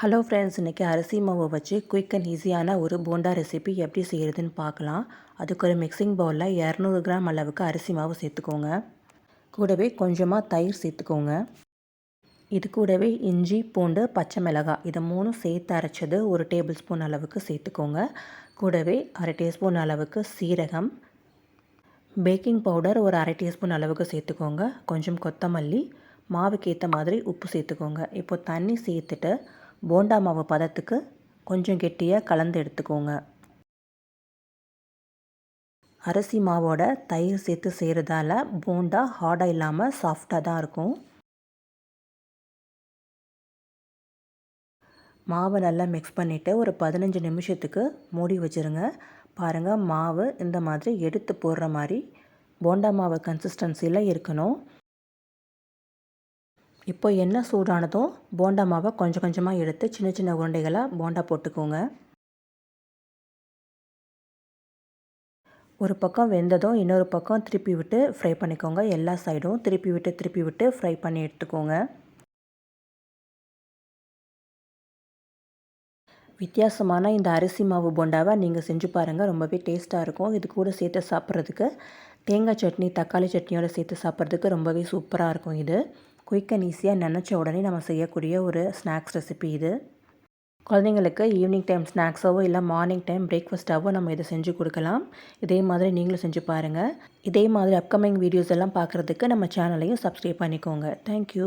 Hello friends இன்றைக்கி அரிசி மாவை வச்சு குயிக் அண்ட் ஈஸியான ஒரு போண்டா ரெசிபி எப்படி செய்கிறதுன்னு பார்க்கலாம். அதுக்கு ஒரு மிக்சிங் பவுலில் இரநூறு கிராம் அளவுக்கு அரிசி மாவு சேர்த்துக்கோங்க. கூடவே கொஞ்சமாக தயிர் சேர்த்துக்கோங்க. இது கூடவே இஞ்சி பூண்டு பச்சை மிளகாய் இதை மூணும் சேர்த்து அரைச்சது ஒரு டேபிள் ஸ்பூன் அளவுக்கு சேர்த்துக்கோங்க. கூடவே அரை டீஸ்பூன் அளவுக்கு சீரகம். பேக்கிங் பவுடர் ஒரு அரை டீஸ்பூன் அளவுக்கு சேர்த்துக்கோங்க. கொஞ்சம் கொத்தமல்லி. மாவுக்கு ஏற்ற மாதிரி உப்பு சேர்த்துக்கோங்க. இப்போ தண்ணி சேர்த்துட்டு போண்டா மாவு பதத்துக்கு கொஞ்சம் கெட்டியாக கலந்து எடுத்துக்கோங்க. அரிசி மாவோட தயிர் சேர்த்து செய்கிறதால போண்டா ஹார்டாக இல்லாமல் சாஃப்டாக தான் இருக்கும். மாவை நல்லா மிக்ஸ் பண்ணிவிட்டு ஒரு பதினஞ்சு நிமிஷத்துக்கு மூடி வச்சுருங்க. பாருங்கள் மாவு இந்த மாதிரி எடுத்து போடுற மாதிரி போண்டா மாவு கன்சிஸ்டன்சியில் இருக்கணும். இப்போ எண்ணெய் சூடானதும் போண்டா மாவை கொஞ்சம் கொஞ்சமாக எடுத்து சின்ன சின்ன உருண்டைகளாக போண்டா போட்டுக்கோங்க. ஒரு பக்கம் வெந்ததும் இன்னொரு பக்கம் திருப்பி விட்டு ஃப்ரை பண்ணிக்கோங்க. எல்லா சைடும் திருப்பி விட்டு திருப்பி விட்டு ஃப்ரை பண்ணி எடுத்துக்கோங்க. வித்தியாசமான இந்த அரிசி மாவு போண்டாவை நீங்கள் செஞ்சு பாருங்கள் ரொம்பவே டேஸ்ட்டாக இருக்கும். இது கூட சேர்த்து சாப்பிட்றதுக்கு தேங்காய் சட்னி தக்காளி சட்னியோடு சேர்த்து சாப்பிட்றதுக்கு ரொம்பவே சூப்பராக இருக்கும் இது. குயிக் அண்ட் ஈஸியாக நினச்ச உடனே நம்ம செய்யக்கூடிய ஒரு ஸ்நாக்ஸ் ரெசிபி இது. குழந்தைங்களுக்கு ஈவினிங் டைம் ஸ்நாக்ஸாவோ இல்லை மார்னிங் டைம் பிரேக்ஃபாஸ்ட்டாவோ நம்ம இதை செஞ்சு கொடுக்கலாம். இதே மாதிரி நீங்களும் செஞ்சு பாருங்கள் இதே மாதிரி அப்கமிங் வீடியோஸ் எல்லாம் பார்க்குறதுக்கு நம்ம சேனலையும் சப்ஸ்கிரைப் பண்ணிக்கோங்க. தேங்க்யூ.